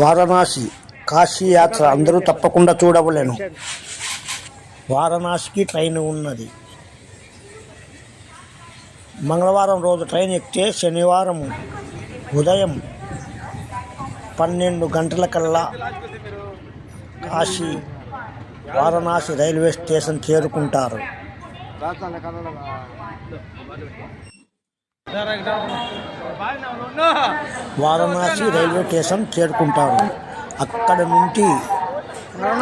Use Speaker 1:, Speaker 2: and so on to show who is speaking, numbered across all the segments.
Speaker 1: వారణాసి కాశీ యాత్ర అందరూ తప్పకుండా చూడవలేను. వారణాసికి ట్రైన్ ఉన్నది. మంగళవారం రోజు ట్రైన్ ఎక్కితే శనివారం ఉదయం పన్నెండు గంటలకల్లా కాశీ వారణాసి రైల్వే స్టేషన్ చేరుకుంటారు. వారణాసి రైల్వే స్టేషన్ చేరుకుంటారు. అక్కడ నుండి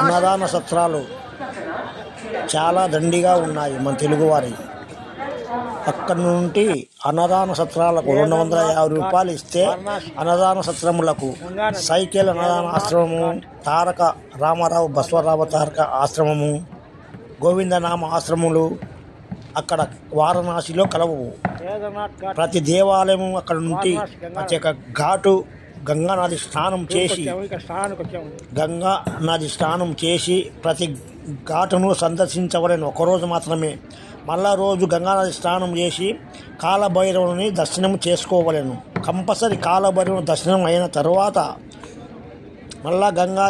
Speaker 1: అన్నదాన సత్రాలు చాలా దండిగా ఉన్నాయి మన తెలుగువారి అక్కడ నుండి అన్నదాన సత్రాలకు రెండు వందల యాభై రూపాయలు ఇస్తే అన్నదాన సత్రములకు సైకిల్ అన్నదాన ఆశ్రమము తారక రామారావు బస్వరావు తారక ఆశ్రమము గోవిందనామ ఆశ్రములు అక్కడ వారణాసిలో కలవు. ప్రతి దేవాలయము అక్కడ నుండి ప్రత్యేక ఘాటు గంగా నది స్నానం చేసి గంగా నది స్నానం చేసి ప్రతి ఘాటును సందర్శించవలేను ఒకరోజు మాత్రమే. మళ్ళా రోజు గంగా నది స్నానం చేసి కాలభైరవుని దర్శనం చేసుకోవలేను. కంపల్సరీ కాలభైరవుని దర్శనం అయిన తర్వాత మళ్ళా గంగా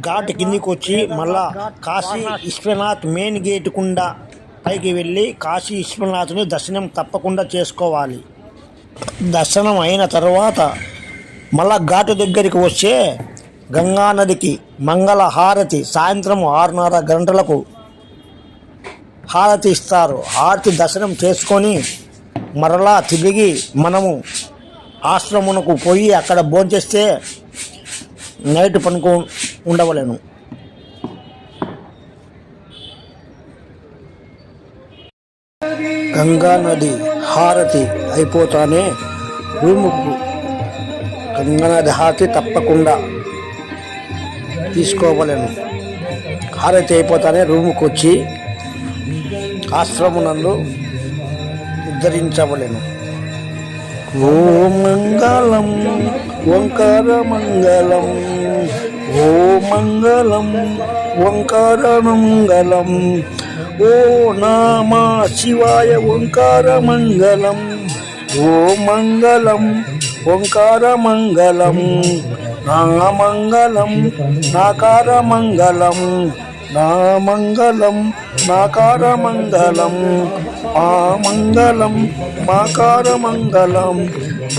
Speaker 1: ఘాట్ కిందికి వచ్చి మళ్ళా కాశీ విశ్వనాథ్ మెయిన్ గేట్ కుండా పైకి వెళ్ళి కాశీ విశ్వనాథుని దర్శనం తప్పకుండా చేసుకోవాలి. దర్శనం అయిన తర్వాత మళ్ళా ఘాటు దగ్గరికి వచ్చే గంగా నదికి మంగళ హారతి సాయంత్రం ఆరున్నర గంటలకు హారతి ఇస్తారు. హారతి దర్శనం చేసుకొని మరలా తిరిగి మనము ఆశ్రమునకు పోయి అక్కడ భోంచేస్తే నైట్ పనుకో ఉండవలేను. గంగా నది హారతి అయిపోతానే రూముకు గంగానది హారతి తప్పకుండా తీసుకోవలేను హారతి అయిపోతానే రూముకు వచ్చి ఆశ్రమునందు ఉద్ధరించవలెను ఓ మంగళం ఓంకార మంగళం ఓ మంగళం ఓంకార మంగళం ఓ నామా శివాయ ఓంకార మంగళం. ఓ మంగళం ఓంకార మంగళం. నా మంగళం నాకార మంగళం. నా మంగళం నాకార మంగళం. ఆ మంగళం మాకార మంగళం.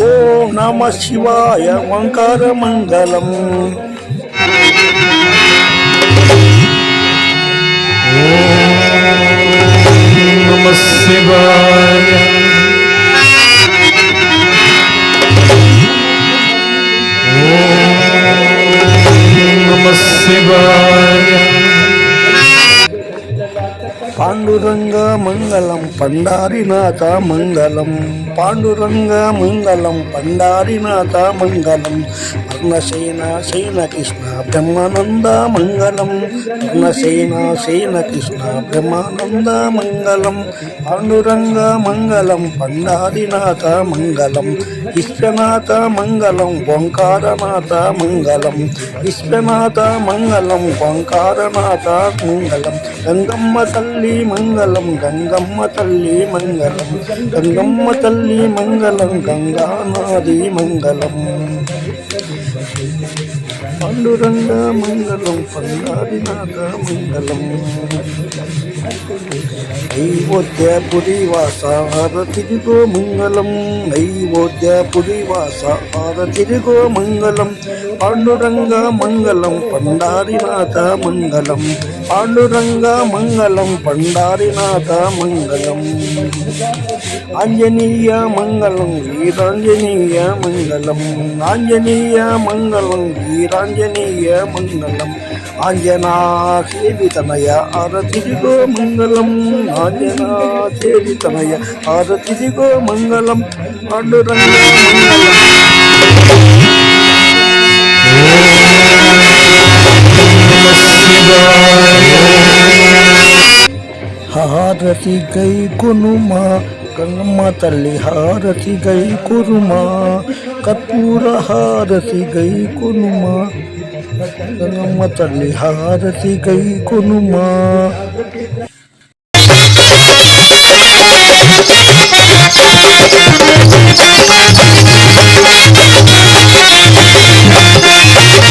Speaker 1: ఓ నమ శివాయ ఓంకార మంగళం.
Speaker 2: నమ శివాయ నమ శివాయ
Speaker 1: పాండురంగ మంగళం పండారినాథ మంగళం. పాండురంగ మంగళం పండారినాథ మంగళం. అర్ణసేన సేన కృష్ణ బ్రహ్మానంద మంగళం. అర్ణసేన సేన కృష్ణ బ్రహ్మానంద మంగళం. పాండురంగ మంగళం పండారినాథ మంగళం. విశ్వనాథ మంగళం ఓంకారనాథ మంగళం. విశ్వనాథ మంగళం ఓంకారనాథ మంగళం. గంగమ్మ తల్లి తల్లి మంగళం గంగమ్మ తల్లి మంగళం గంగమ్మ తల్లి మంగళం గంగానాది మంగళం. పండురంగ మంగళం పండారినాథ మంగళం. నైవోద్యపురి వాస హారతిరిగో మంగళం. నైవోద్యపురి వాస హారతిరిగో మంగళం. పాండురంగ మంగళం పండారినాథ మంగళం పాండురంగ మంగళం పండారినాథ మంగళం ఆంజనేయ మంగళం వీరాంజనేయ మంగళం ఆంజనేయ మంగళం వీరాంజనేయ మంగళం ఆంజనా సేవితనయ ఆరతిరిగో మంగళం ఆంజనా సేవితనయ ఆరతిరిగో మంగళం పాండురంగ మంగళం హారతి గై కొనుమా గంగమ్మ తల్లి హారతి గై కురుమా కర్పూర హారతి గై కొనుమా గంగమ్మ తల్లి హారతి గై కొనుమా
Speaker 3: Thank you.
Speaker 2: ハハハハ!